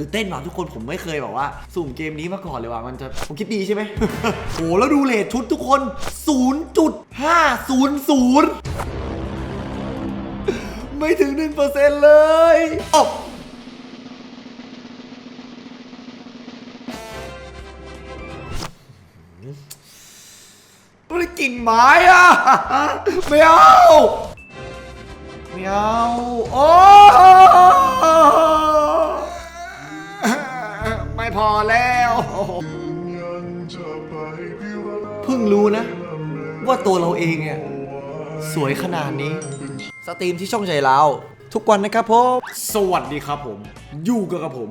ตื่นเต้นว่ะทุกคนผมไม่เคยแบบว่า สุ่มเกมนี้มาก่อนเลยว่ะมันจะผมคิดดีใช่ไหม โอ้แล้วดูเลทชุดทุกคน 0.500 ไม่ถึง 1%เลยอ๊อบไม่ได้กิ่งไม้อะไม่เอา ไม่เอา โอ้ พอแล้วเพิ่งรู้นะ ว่าตัวเราเองเนี่ยสวยขนาดนี้ สตรีมที่ช่องใจเราทุกวันนะครับผมสวัสดีครับผม อยู่กับผม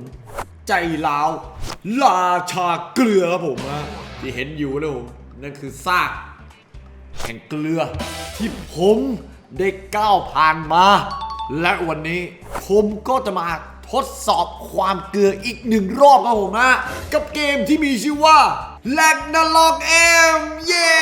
ใจลาวราชาเกลือครับผมนะที่เห็นอยู่นะผมนั่นคือซากแห่งเกลือ ที่ผมได้ก้าวผ่านมา และวันนี้ผมก็จะมา ทดสอบความเกลืออีกหนึ่งรอบครับผมนะ กับเกมที่มีชื่อว่า l a g n a l o g M เย้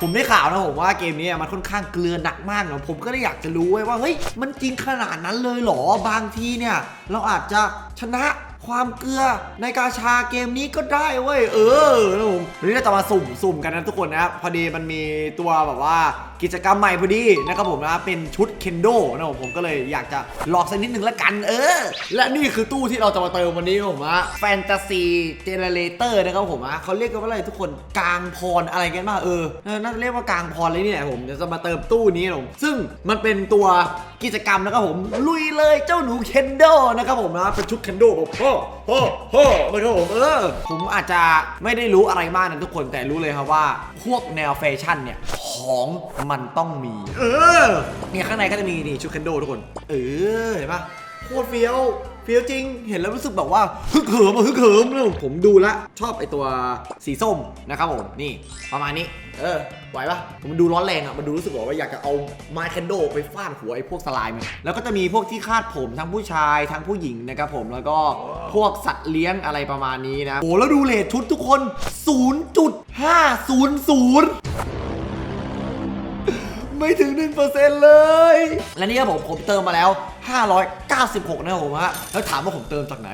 ผมได้ข่าวนะผมว่าเกมนี้มันค่อนข้างเกลือหนักมากเนาะผมก็เลยอยากจะรู้ไว้ว่าเฮ้ยมันจริงขนาดนั้นเลยเหรอบางทีเนี่ย เราอาจจะชนะความเกลือในกาชาเกมนี้ก็ได้เว้ยเออนะผมวันนี้เราจะมาสุ่มสุ่มกันนะทุกคนนะพอดีมันมีตัวแบบว่ากิจกรรมใหม่พอดีนะครับผมนะเป็นชุดเคนโดนะผมผมก็เลยอยากจะลองสักนิดหนึ่งละกันเออ และนี่คือตู้ที่เราจะมาเติมวันนี้นะผมนะแฟนตาซีเจเนเรเตอร์นะครับผมนะเขาเรียกกันว่าอะไรทุกคนกลางพรอะไรกันบ้างเออน่าจะเรียกว่ากลางพรเลยนี่แหละผมเดี๋ยวจะมาเติมตู้นี้นะผมซึ่งมันเป็นตัวกิจกรรมนะครับผมลุยเลยเจ้าหนูเคนโดนะครับผมนะเป็นชุดเคนโดแบบโอ้โหโอ้นะครับผมเออผมอาจจะไม่ได้รู้อะไรมากนะทุกคนแต่รู้เลยครับว่าพวกแนวแฟชั่นเนี่ยของมันต้องมี เออ เนี่ยข้างในก็จะมีนี่ชุดเคนโดทุกคน เออ เห็นปะโคตรเฟี้ยว เฟี้ยวจริง เห็นแล้วรู้สึกแบบว่าฮึกเหิมอะฮึกเหิมนะผมดูและ ชอบไอตัวสีส้มนะครับผม นี่ประมาณนี้ เออ ไหวปะผมดูร้อนแรงอะมันดูรู้สึกแบบว่าอยากจะเอาไม้เคนโดไปฟาดหัวไอ้พวกสไลม์มันแล้วก็จะมีพวกที่คาดผมทั้งผู้ชายทั้งผู้หญิงนะครับผม แล้วก็พวกสัตว์เลี้ยงอะไรประมาณนี้นะ โอ้แล้วดูเลทชุดทุกคน 0.500 ไม่ถึง 1%เลย และนี่ครับผมผมเติมมาแล้ว 596 นะครับผมฮะแล้วถามว่าผมเติมจากไหน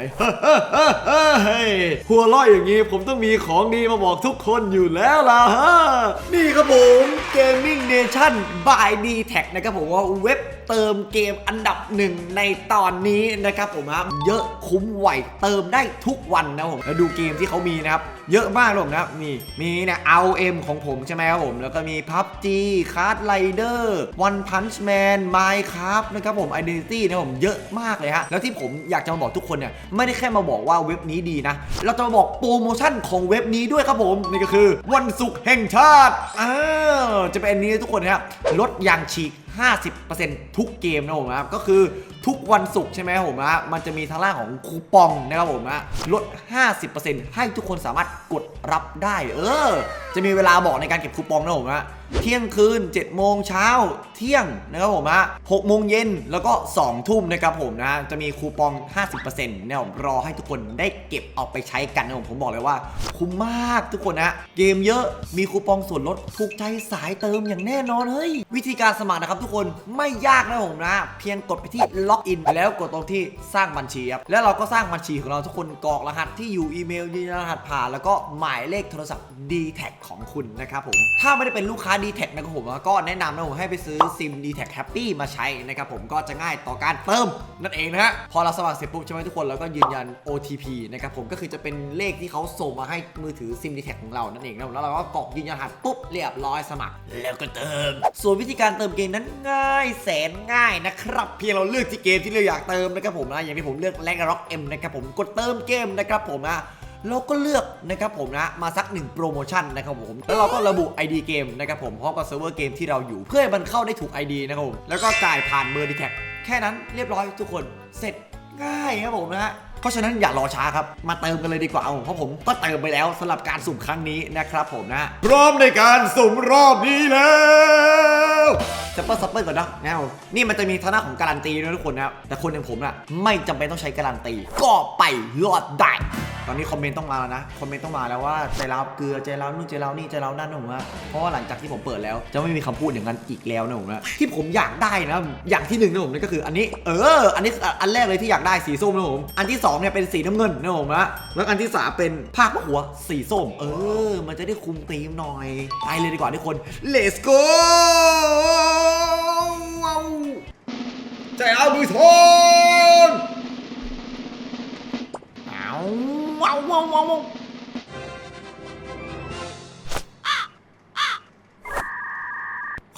เฮ้ยหัวร้อยอย่างนี้ผมต้องมีของดีมาบอกทุกคนอยู่แล้วล่ะฮะนี่ครับผม Gaming Nation by d t a c นะครับผมว่าเว็บ เติมเกมอันดับหนึ่งในตอนนี้นะครับผมฮะเยอะคุ้มไหวเติมได้ทุกวันนะผมแล้วดูเกมที่เขามีนะครับเยอะมากเลยผมนะครับนี่มีเนี่ย ROM ของผมใช่ไหมครับผม แล้วก็มี PUBG Card Rider One Punch Man Minecraft นะครับผม Identity นะผมเยอะมากเลยฮะแล้วที่ผมอยากจะมาบอกทุกคนเนี่ยไม่ได้แค่มาบอกว่าเว็บนี้ดีนะ เราจะมาบอกโปรโมชั่นของเว็บนี้ด้วยครับผม นี่ก็คือวันศุกร์แห่งชาติอ้าวจะเป็นอันนี้ทุกคนนะครับลดยางฉีก 50%ทุกเกมนะผมนะครับก็คือทุกวันศุกร์ใช่ไหมผมนะมันจะมีทางล่างของคูปองนะครับผมนะลด 50%ให้ทุกคนสามารถกดรับได้ เออ จะมีเวลาบอกในการเก็บคูปองนะผมนะเที่ยงคืน 7 โมงเช้า เที่ยงนะครับผมนะ6โมงเย็นแล้วก็ 2 ทุ่มนะครับผมนะ จะมีคูปอง 50%นะผมรอให้ทุกคนได้เก็บเอาไปใช้กันนะผมผมบอกเลยว่า คุ้มมากทุกคนนะ เกมเยอะมีคูปองส่วนลดถูกใจสายเติมอย่างแน่นอนเฮ้ย วิธีการสมัครนะครับทุกคนไม่ยากนะผมนะ เพียงกดไปที่ล็อกอินแล้วกดตรงที่สร้างบัญชีครับแล้วเราก็สร้างบัญชีของเราทุกคนกรอกรหัสที่อยู่อีเมลยืนยันรหัสผ่านแล้วก็หมายเลขโทรศัพท์ d t แทของคุณนะครับผมถ้าไม่ได้เป็นลูกค้า d t แทนะครับผมก็แนะนำนะผมให้ไปซื้อซิม d t แท็ Happy มาใช้นะครับผมก็จะง่ายต่อการเติมนั่นเองนะฮะพอเราสมัครเสร็จปุ๊บใช่ไหมทุกคนเราก็ยืนยัน OTP นะครับผมก็คือจะเป็นเลขที่เขาส่งมาให้มือถือซิม d t แท็ของเรานั่นเองนะแล้วเราก็กรอกยืนยันรหัสปุ๊บเรียบร้อยสมัคร แล้วก็เติม ส่วนวิธีการเติมเกมนั้นง่ายแสนง่ายนะครับเพียงเราเลือกที่เกมที่เราอยากเติมนะครับผมนะอย่างที่ผมเลือกแลกร็อกเอ็มนะครับผมกดเติมเกมนะครับผมนะ เราก็เลือกนะครับผมนะมาสักหนึ่งโปรโมชั่นนะครับผมแล้วเราก็ระบุ ID เกมนะครับผมพร้อมกับเซิร์ฟเวอร์เกมที่เราอยู่เพื่อให้มันเข้าได้ถูก ID นะครับผมแล้วก็จ่ายผ่านเบอร์ดีแท็แค่นั้นเรียบร้อยทุกคนเสร็จง่ายครับผมนะฮะ เพราะฉะนั้นอย่ารอช้าครับ มาเติมกันเลยดีกว่าเอาเพราะผมก็เติมไปแล้วสำหรับการสุ่มครั้งนี้นะครับผมนะ พร้อมในการสุ่มรอบนี้แล้วซัปเปอร์ซัปเปอร์ก่อนนะแนวนี่มันจะมีฐานะของการันตีด้วยทุกคนนะครับแต่คนอย่างผมน่ะไม่จำเป็นต้องใช้การันตี ก็ไปรอดได้ ตอนนี้คอมเมนต์ต้องมาแล้วนะ คอมเมนต์ต้องมาแล้วว่าใจร้าวเกลือใจร้าวนู่นใจร้าวนี่ใจร้าวนั่นนะผมว่าเพราะว่าหลังจากที่ผมเปิดแล้ว จะไม่มีคำพูดอย่างนั้นอีกแล้วนะผมนะที่ผมอยากได้นะ อย่างที่หนึ่งนะผมนั่นก็คืออันนี้ เออ อันนี้คืออันแรกเลยที่อยากได้สีส้มนะผม อันที่สองเนี่ยเป็นสีน้ำเงินนะผมนะแล้วอันที่สามเป็นภาคหัวสีส้ม เออ มันจะได้คุมธีมหน่อย ไปเลยดีกว่าทุกคน let's go ใจเอามือทนเอาว้าวว้าวว้าวว้า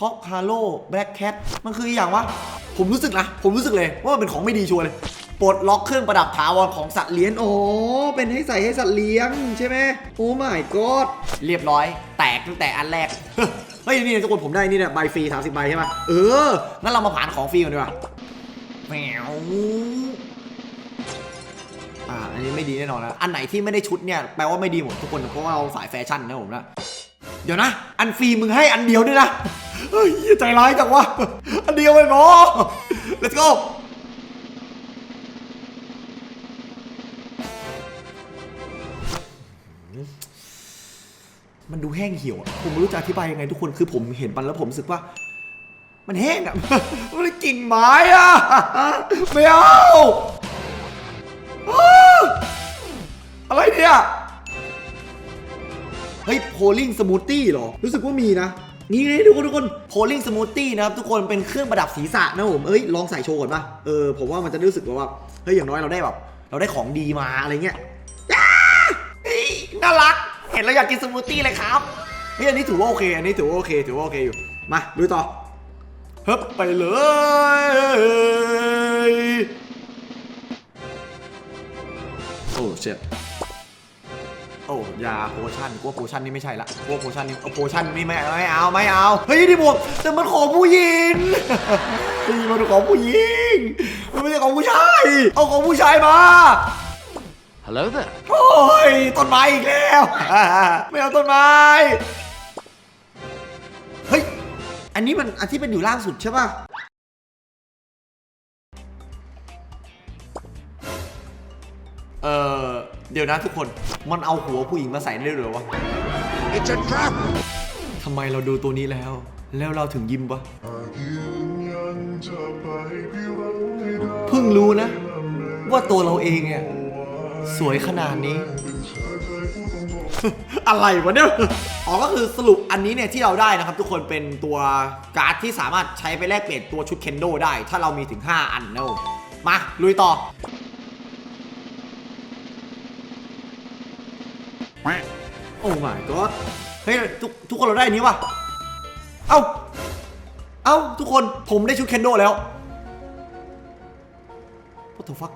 คอกฮาโลแบล็กแคทมันคืออย่างวะผมรู้สึกนะ ผมรู้สึกเลยว่ามันเป็นของไม่ดีชัวร์เลย ปลดล็อกเครื่องประดับถาวรของสัตว์เลี้ยงอ๋อเป็นให้ใส่ให้สัตว์เลี้ยงใช่ไหมโอ้ my god เรียบร้อย แตกตั้งแต่อันแรก เฮ้ย นี่ทุกคนผมได้นี่เนี่ยใบฟรี30ใบใช่ไหมเออ งั้นเรามาผ่านของฟรีก่อนดีกว่าแมวอ่าอันนี้ไม่ดีแน่นอนนะอันไหนที่ไม่ได้ชุดเนี่ยแปลว่าไม่ดีหมดทุกคนเพราะว่าเราสายแฟชั่นนะผมนะเดี๋ยวนะ อันฟรีมึงให้อันเดียวด้วยนะเฮ้ยใจร้ายจังวะอันเดียวไปหมอ let's go มันดูแห้งเหี่ยวผมไม่รู้จะอธิบายยังไงทุกคนคือผมเห็นมันแล้วผมรู้สึกว่า มันแห้งอะมันกิ่งไม้อะไม่เอาอะไรเนี่ย เฮ้ยโพลิงสมูทตี้เหรอ รู้สึกว่ามีนะ นี่นี่ทุกคนทุกคนโพลิงสมูทตี้นะครับ ทุกคนเป็นเครื่องประดับศีรษะนะผม เอ้ย ลองใส่โชว์ก่อนป่ะ เออ ผมว่ามันจะรู้สึกว่า เฮ้ย อย่างน้อยเราได้แบบ เราได้ของดีมาอะไรเงี้ย น่ารัก เห็นแล้วอยากกินสมูทตี้เลยครับเฮ้ยอันนี้ถือว่าโอเค อันนี้ถือว่าโอเค ถือว่าโอเคอยู่ มาดูต่อเฮ้บไปเลย โอ้เช็ดโอ้ยาโพชั่นกูว่าโพชั่นนี่ไม่ใช่ละกูว่าโพชั่นนี่เอาโพชั่นนี่ไม่ไม่เอาไม่เอาเฮ้ยนี่บวกแต่มันของผู้หญิงนี่มันของผู้หญิงมันไม่ใช่ของผู้ชายเอาของผู้ชายมา Hello there. โอ้ยต้นไม้อีกแล้ว ไม่เอาต้นไม้ เฮ้ย อันนี้มันอันที่เป็นอยู่ล่างสุดใช่ป่ะ เออเดี๋ยวนะทุกคน มันเอาหัวผู้หญิงมาใส่ได้เลยเหรอวะ It's a trap. ทำไมเราดูตัวนี้แล้ว แล้วเราถึงยิ้มวะ เพิ่งรู้นะ ว่าตัวเราเองเนี่ย สวยขนาดนี้ อะไรวะเนี่ย อ๋อ ก็คือสรุปอันนี้เนี่ยที่เราได้นะครับทุกคนเป็นตัวการ์ดที่สามารถใช้ไปแลกเปลี่ยนตัวชุดเคนโดได้ ถ้าเรามีถึง 5 อันนะผมมา ลุยต่อ โอ้ my god เฮ้ยทุกทุกคนเราได้อันนี้วะเอ้า เอ้า ทุกคนผมได้ชุดเคนโดแล้ว What the fuck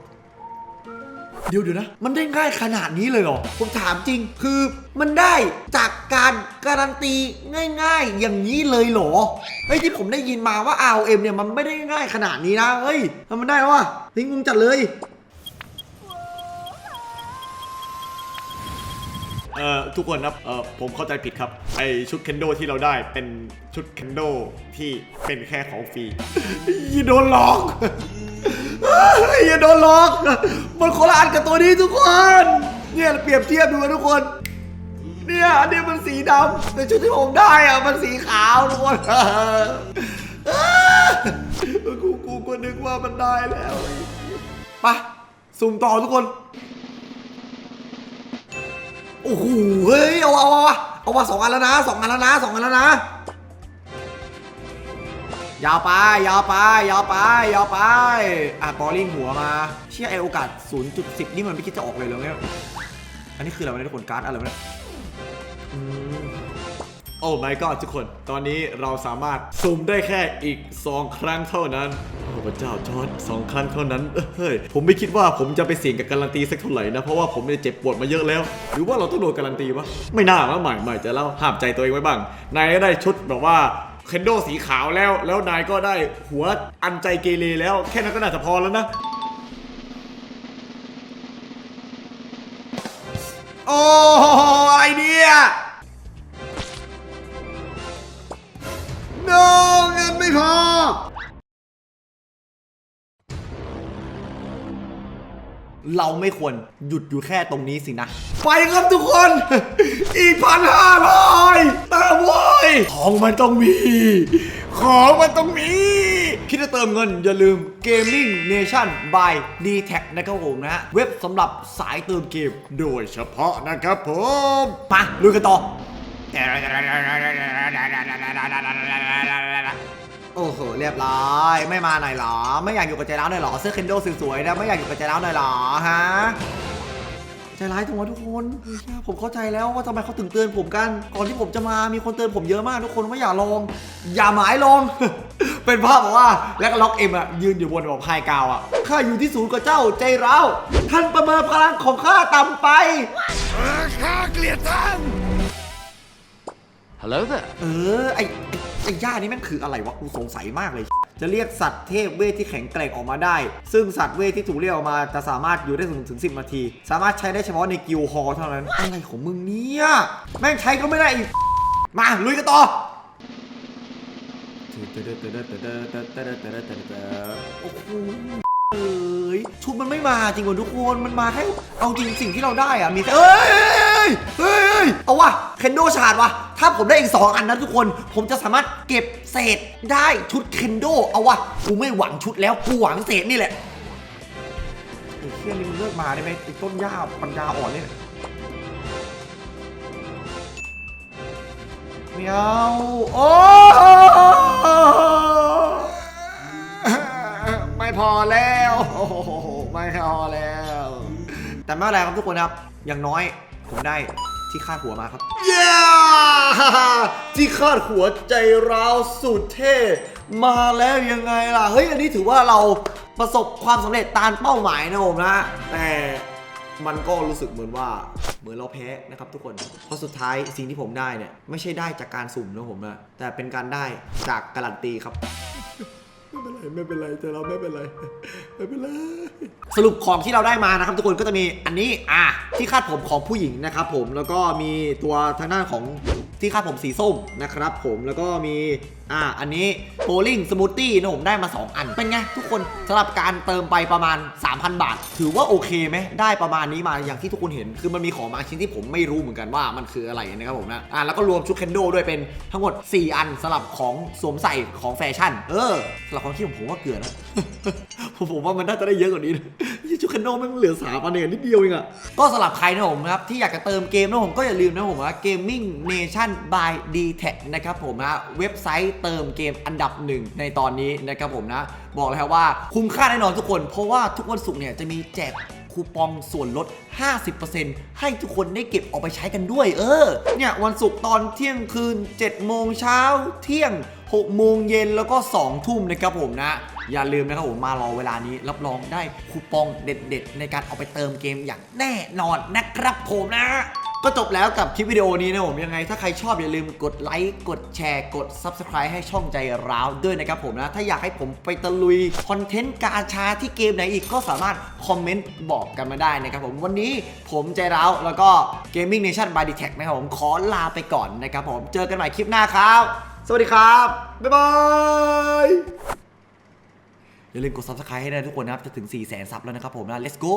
เดี๋ยวเดี๋ยวนะ มันได้ง่ายขนาดนี้เลยเหรอ ผมถามจริง คือมันได้จากการการันตีง่าย ๆ อย่างนี้เลยเหรอ เฮ้ยที่ผมได้ยินมาว่า ROM เนี่ยมันไม่ได้ง่ายขนาดนี้นะ เฮ้ยทำมันได้แล้ววะนี่งงจัดเลยเอ่อทุกคนครับเอ่อผมเข้าใจผิดครับ ไอชุดเคนโดที่เราได้เป็นชุดเคนโดที่เป็นแค่ของฟรีอย่าโดนหลอก อย่าโดนหลอก มันคละอันกับตัวนี้ทุกคน เนี่ยเปรียบเทียบดูนะทุกคน เนี่ยอันนี้มันสีดำแต่ชุดที่ผมได้อะมันสีขาวทุกคนกูกูก็นึกว่ามันได้แล้วไปสุ่มต่อทุกคน โอ้โห เฮ้ย เอาเอาเอาเอามาสองอันแล้วนะสองอันแล้วนะสองอันแล้วนะ ยาวไปยาวไปยาวไปยาวไปอะบอลลิงหัวมาเชื่อไอโอกาส 0.10 นี่มันไม่คิดจะออกเลยเหรอเนี่ยอันนี้คืออะไรวะเนี่ยทุกคนการ์ดอะไรวะเนี่ยอืมโอ้ my god ทุกคน ตอนนี้เราสามารถซูมได้แค่อีก 2 ครั้งเท่านั้น โอ้พระเจ้าจอร์ดสองครั้งเท่านั้น เฮ้ย ผมไม่คิดว่าผมจะไปเสี่ยงกับการันตีสักเท่าไหร่นะ เพราะว่าผมเนี่ยเจ็บปวดมาเยอะแล้ว หรือว่าเราต้องโดนการันตีวะไม่น่าว่าใหม่ใหม่จะเล่าห้ามใจตัวเองไว้บ้าง นายก็ได้ชุดแบบว่า เคนโดสีขาวแล้ว แล้วนายก็ได้หัวอันใจเกเรแล้ว แค่นั้นก็น่าจะพอแล้วนะ โอ้อะไรเนี่ย no เงินไม่พอ เราไม่ควรหยุดอยู่แค่ตรงนี้สินะ ไปครับทุกคน อีกพันห้าร้อยเติมโว้ย ของมันต้องมี ของมันต้องมี คิดจะเติมเงินอย่าลืม Gaming Nation by d t a c นะครับผมนะเว็บสำหรับสายเติมเกมโดยเฉพาะนะครับผมมาลุยกันต่อโอ้โหเรียบร้อยไม่มาหน่อยเหรอ ไม่อยากอยู่กับใจร้าวหน่อยเหรอ เสื้อเคนโดสวยๆนะไม่อยากอยู่กับใจร้าวหน่อยเหรอฮะ ใจร้ายจังวะทุกคนเฮ้ยผมเข้าใจแล้วว่าทำไมเขาถึงเตือนผมกัน ก่อนที่ผมจะมามีคนเตือนผมเยอะมากทุกคนว่าอย่าลอง อย่าหมายลอง เป็นภาพบอกว่าแล้วก็ล็อกเอ็มอะยืนอยู่บนแบบไฮกราวอะข้าอยู่ที่ศูนย์กับเจ้าใจร้าวท่านประเมินพลังของข้าต่ำไป ข้าเกลียดท่าน Hello there. เออไอไอ้ไอ้ย่านี่แม่งคืออะไรวะกูสงสัยมากเลย จะเรียกสัตว์เทพเวทที่แข็งแกร่งออกมาได้ ซึ่งสัตว์เวทที่ถูกเรียกออกมาจะสามารถอยู่ได้สูงถึง 10 นาที สามารถใช้ได้เฉพาะในกิลฮอล์เท่านั้น อะไรของมึงเนี่ย แม่งใช้ก็ไม่ได้อีก มาลุยกันต่อโอ้โห ชุดมันไม่มาจริงว่ะทุกคนมันมาแค่เอาจริงสิ่งที่เราได้อะมีแต่เอ้ยเฮ้ยเอาวะเคนโดชาดวะถ้าผมได้อีก 2 อันนะทุกคน ผมจะสามารถเก็บเศษได้ชุดเคนโดเอาวะกูไม่หวังชุดแล้วกูหวังเศษนี่แหละไอ้เชี่ยนี่มึงเลิกมาได้ไหมไอ้ต้นหญ้าปัญญาอ่อนเนี่ยไม่เอาโอ้ พอแล้วโอ้โหไม่พอแล้ว แต่ไม่เป็นไรครับทุกคนครับ อย่างน้อยผมได้ที่คาดหัวมาครับ เย้ ที่คาดหัวใจร้าวสุดเท่ มาแล้วยังไงล่ะ เฮ้ย อันนี้ถือว่าเราประสบความสำเร็จตามเป้าหมายนะผมนะ แต่มันก็รู้สึกเหมือนว่าเหมือนเราแพ้นะครับทุกคน เพราะสุดท้ายสิ่งที่ผมได้เนี่ย ไม่ใช่ได้จากการสุ่มนะผมนะ แต่เป็นการได้จากการันตีครับ ไม่เป็นไรไม่เป็นไรแต่เราไม่เป็นไรไม่เป็นไร สรุปของที่เราได้มานะครับทุกคนก็จะมีอันนี้อะที่คาดผมของผู้หญิงนะครับผมแล้วก็มีตัวทางด้านของ ที่คาดผมสีส้มนะครับผมแล้วก็มีอะอันนี้โบลิ่งสมูทตี้นะผมได้มา 2 อัน เป็นไง ทุกคนสำหรับการเติมไปประมาณ 3,000 บาท ถือว่าโอเคไหมได้ประมาณนี้มาอย่างที่ทุกคนเห็น คือมันมีของบางชิ้นที่ผมไม่รู้เหมือนกันว่ามันคืออะไรนะครับผมนะอะแล้วก็รวมชุดเคนโดด้วยเป็นทั้งหมด 4 อันสำหรับของสวมใส่ของแฟชั่น เออสำหรับความคิดของผมว่าเกลือนะผมผมว่ามันน่าจะได้เยอะกว่านี้นะ ยี่ชุดคันโนแม่งเหลือสามอันเองนิดเดียวเองอะก็สำหรับใครนะผมนะครับ ที่อยากจะเติมเกมนะผมก็อย่าลืมนะผมว่า Gaming Nation by d t e c h นะครับผมนะเว็บไซต์เติมเกมอันดับหนึ่งในตอนนี้นะครับผมนะ บอกเลยครับว่าคุ้มค่าแน่นอนทุกคน เพราะว่าทุกวันศุกร์เนี่ยจะมีแจกคูปองส่วนลด 50%ให้ทุกคนได้เก็บเอาไปใช้กันด้วย เออ เนี่ยวันศุกร์ตอนเที่ยงคืน 7 โมงเช้า เที่ยง 6 โมงเย็นแล้วก็ 2 ทุ่มนะครับผมนะ อย่าลืมนะครับผมมารอเวลานี้รับรองได้คูปองเด็ด ๆ ในการเอาไปเติมเกมอย่างแน่นอนนะครับผมนะก็จบแล้วกับคลิปวิดีโอนี้นะผมยังไง ถ้าใครชอบอย่าลืมกดไลค์กดแชร์กด Subscribe ให้ช่องใจร้าวด้วยนะครับผมนะ ถ้าอยากให้ผมไปตะลุยคอนเทนต์กาชาที่เกมไหนอีกก็สามารถคอมเมนต์บอกกันมาได้นะครับผมวันนี้ผมใจร้าวแล้วก็ Gaming Nation by d t e c h นะครับผมขอลาไปก่อนนะครับผมเจอกันใหม่คลิปหน้าครับ สวัสดีครับ บ๊ายบาย อย่าลืมกด Subscribe ให้ได้ทุกคนนะครับ จะถึง 4 0 0 0 0 0ซับแล้วนะครับผมนะ let's go